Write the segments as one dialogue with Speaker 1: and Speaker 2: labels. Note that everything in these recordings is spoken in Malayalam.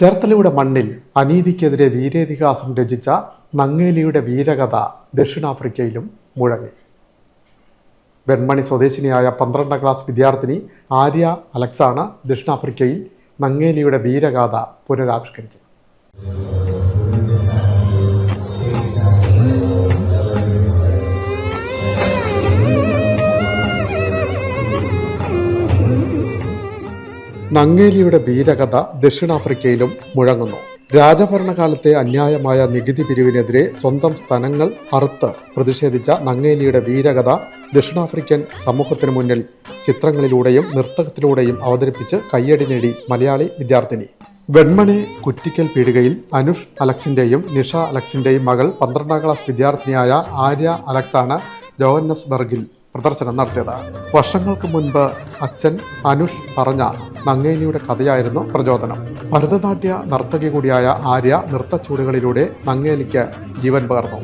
Speaker 1: ചേർത്തലയുടെ മണ്ണിൽ അനീതിക്കെതിരെ വീരേതിഹാസം രചിച്ച നങ്ങേലിയുടെ വീരകഥ ദക്ഷിണാഫ്രിക്കയിലും മുഴങ്ങി. വെൺമണി സ്വദേശിനിയായ പന്ത്രണ്ടാം ക്ലാസ് വിദ്യാർത്ഥിനി ആര്യ അലക്സാണ് ദക്ഷിണാഫ്രിക്കയിൽ നങ്ങേലിയുടെ വീരഗാഥ പുനരാവിഷ്കരിച്ചത്. നങ്ങേലിയുടെ വീരകഥ ദക്ഷിണാഫ്രിക്കയിലും മുഴങ്ങുന്നു. രാജഭരണകാലത്തെ അന്യായമായ നികുതി പിരിവിനെതിരെ സ്വന്തം സ്ഥലങ്ങൾ അറുത്ത് പ്രതിഷേധിച്ച നങ്ങേലിയുടെ വീരകഥ ദക്ഷിണാഫ്രിക്കൻ സമൂഹത്തിനു മുന്നിൽ ചിത്രങ്ങളിലൂടെയും നൃത്തത്തിലൂടെയും അവതരിപ്പിച്ച് കയ്യടി നേടി മലയാളി വിദ്യാർത്ഥിനി. വെൺമണി കുറ്റിക്കൽ പീടികയിൽ അനുഷ് അലക്സിന്റെയും നിഷ അലക്സിന്റെയും മകൾ പന്ത്രണ്ടാം ക്ലാസ് വിദ്യാർത്ഥിനിയായ ആര്യ അലക്സാണ് ജോഹന്നസ്ബർഗിൽ പ്രദർശനം നടത്തിയത്. വർഷങ്ങൾക്ക് മുൻപ് അച്ഛൻ അനുഷ് പറഞ്ഞ നങ്ങേനിയുടെ കഥയായിരുന്നു പ്രചോദനം. ഭരതനാട്യ നർത്തകി കൂടിയായ ആര്യ നൃത്തച്ചൂടുകളിലൂടെ നങ്ങേലിക്ക് ജീവൻ പകർന്നു.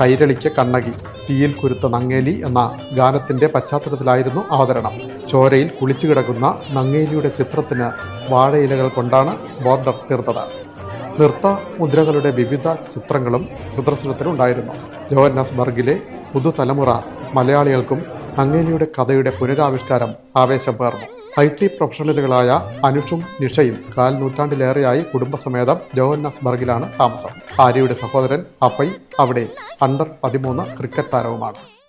Speaker 1: കൈരളിക്ക് കണ്ണകി തീയിൽ കുരുത്ത നങ്ങേലി എന്ന ഗാനത്തിന്റെ പശ്ചാത്തലത്തിലായിരുന്നു അവതരണം. ചോരയിൽ കുളിച്ചു കിടക്കുന്ന നങ്ങേലിയുടെ ചിത്രത്തിന് വാഴയിലകൾ കൊണ്ടാണ് ബോർഡർ തീർത്തത്. നൃത്ത മുദ്രകളുടെ വിവിധ ചിത്രങ്ങളും പ്രദർശനത്തിലുണ്ടായിരുന്നു. ജോഹന്നാസ്ബർഗിലെ പുതുതലമുറ മലയാളികൾക്കും അങ്ങേനിയുടെ കഥയുടെ പുനരാവിഷ്കാരം ആവേശം പകർന്നു. ഐ ടി പ്രൊഫഷണലുകളായ അനുഷും നിഷയും കാൽ നൂറ്റാണ്ടിലേറെയായി കുടുംബസമേതം ജോഹന്നാസ്ബർഗിലാണ് താമസം. ആര്യയുടെ സഹോദരൻ അപ്പൈ അവിടെ അണ്ടർ പതിമൂന്ന് ക്രിക്കറ്റ് താരവുമാണ്.